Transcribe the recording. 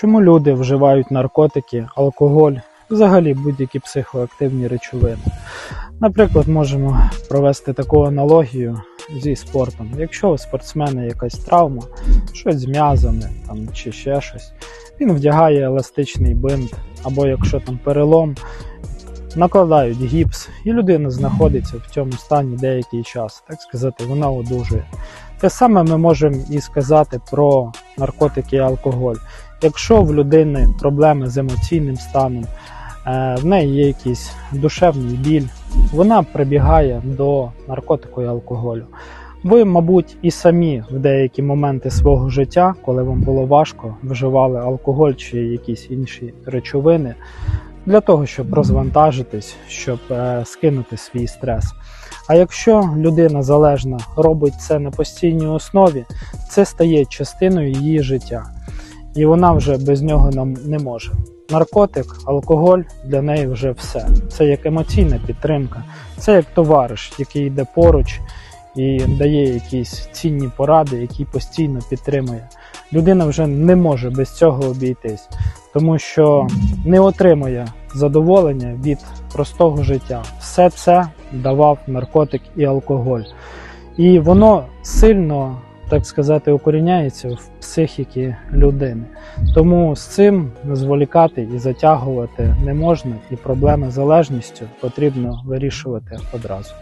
Чому люди вживають наркотики, алкоголь, взагалі будь-які психоактивні речовини? Наприклад, можемо провести таку аналогію зі спортом. Якщо у спортсмена якась травма, щось з м'язами там, чи ще щось, він вдягає еластичний бинт, або якщо там перелом, накладають гіпс, і людина знаходиться в цьому стані деякий час, так сказати, вона одужує. Те саме ми можемо і сказати про наркотики і алкоголь. Якщо в людини проблеми з емоційним станом, е, в неї є якийсь душевний біль, вона прибігає до наркотику і алкоголю. Ви, мабуть, і самі в деякі моменти свого життя, коли вам було важко, вживали алкоголь чи якісь інші речовини для того, щоб розвантажитись, щоб е, скинути свій стрес. А якщо людина залежна робить це на постійній основі, це стає частиною її життя, і вона вже без нього нам не може. Наркотик, алкоголь для неї вже все. Це як емоційна підтримка, це як товариш, який йде поруч і дає якісь цінні поради, які постійно підтримує. Людина вже не може без цього обійтись, тому що не отримує задоволення від простого життя. Все це давав наркотик і алкоголь. І воно сильно, так сказати, укоріняється в психіки людини. Тому з цим зволікати і затягувати не можна, і проблеми з залежністю потрібно вирішувати одразу.